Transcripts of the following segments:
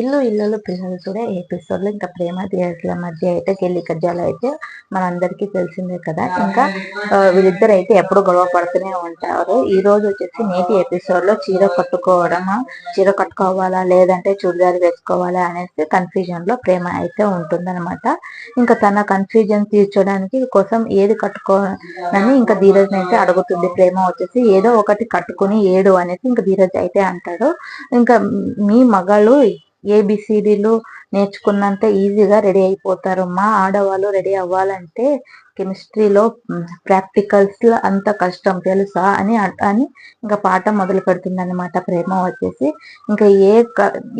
ఇల్లు ఇల్లు పిల్లలు కూడా ఎపిసోడ్లో ఇంకా ప్రేమ ధీరజ్ల మధ్య అయితే గిల్లి కజ్జాలు అయితే మనందరికీ తెలిసిందే కదా. ఇంకా వీళ్ళిద్దరు అయితే ఎప్పుడు గొడవ పడుతూనే ఉంటారు. ఈ రోజు వచ్చేసి నేటి ఎపిసోడ్లో చీర కట్టుకోవడమా చీర కట్టుకోవాలా లేదంటే చుడిదార్ వేసుకోవాలా అనేసి కన్ఫ్యూజన్లో ప్రేమ అయితే ఉంటుందన్నమాట. ఇంకా తన కన్ఫ్యూజన్ తీర్చడానికి కోసం ఏది కట్టుకోవాలని ఇంకా ధీరజ్ అయితే అడుగుతుంది. ప్రేమ వచ్చేసి ఏదో ఒకటి కట్టుకుని ఏడు అనేసి ఇంకా ధీరజ్ అయితే అంటాడు. ఇంకా మీ మగాళ్ళు ఏబిసిడీలు నేర్చుకున్నంత ఈజీగా రెడీ అయిపోతారు. మా ఆడవాళ్ళు రెడీ అవ్వాలంటే కెమిస్ట్రీలో ప్రాక్టికల్స్ అంత కష్టం తెలుసా? అని అని ఇంకా పాట మొదలు పెడుతుంది అనమాట ప్రేమ వచ్చేసి ఇంకా ఏ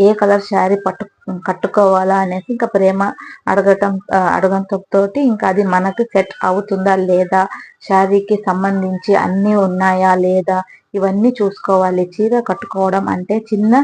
ఏ కలర్ శారీ పట్టు కట్టుకోవాలా అనేసి ఇంకా ప్రేమ అడగటం అడగటంతో ఇంకా అది మనకు సెట్ అవుతుందా లేదా? శారీకి సంబంధించి అన్నీ ఉన్నాయా లేదా? ఇవన్నీ చూసుకోవాలి. చీర కట్టుకోవడం అంటే చిన్న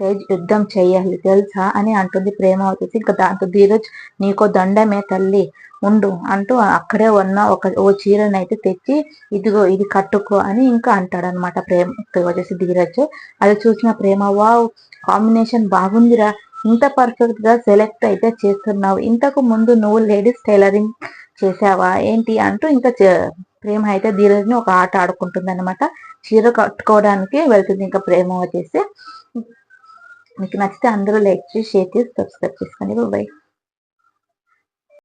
తేజ్ యుద్ధం చేయాలి తెలుసా? అని అంటుంది ప్రేమ వచ్చేసి ఇంకా దాంతో ధీరజ్ నీకో దండమే తల్లి ఉండు అంటూ అక్కడే ఉన్న ఒక ఓ చీరను అయితే తెచ్చి ఇదిగో ఇది కట్టుకో అని ఇంకా అంటాడు అనమాట ప్రేమ వచ్చేసి ధీరజ్. అది చూసిన ప్రేమ వావ్ కాంబినేషన్ బాగుందిరా ఇంత పర్ఫెక్ట్గా సెలెక్ట్ అయితే చేస్తున్నావు ఇంతకు ముందు నువ్వు లేడీస్ టైలరింగ్ చేసావా ఏంటి? అంటూ ఇంకా ప్రేమ అయితే ధీరజ్ ఒక ఆట ఆడుకుంటుంది అనమాట చీర కట్టుకోవడానికి వెళ్తుంది ఇంకా ప్రేమ వచ్చేసి మీకు నచ్చితే అందరూ లైక్ చేసి షేర్ చేసి సబ్స్క్రైబ్ చేసుకోండి. బాయ్.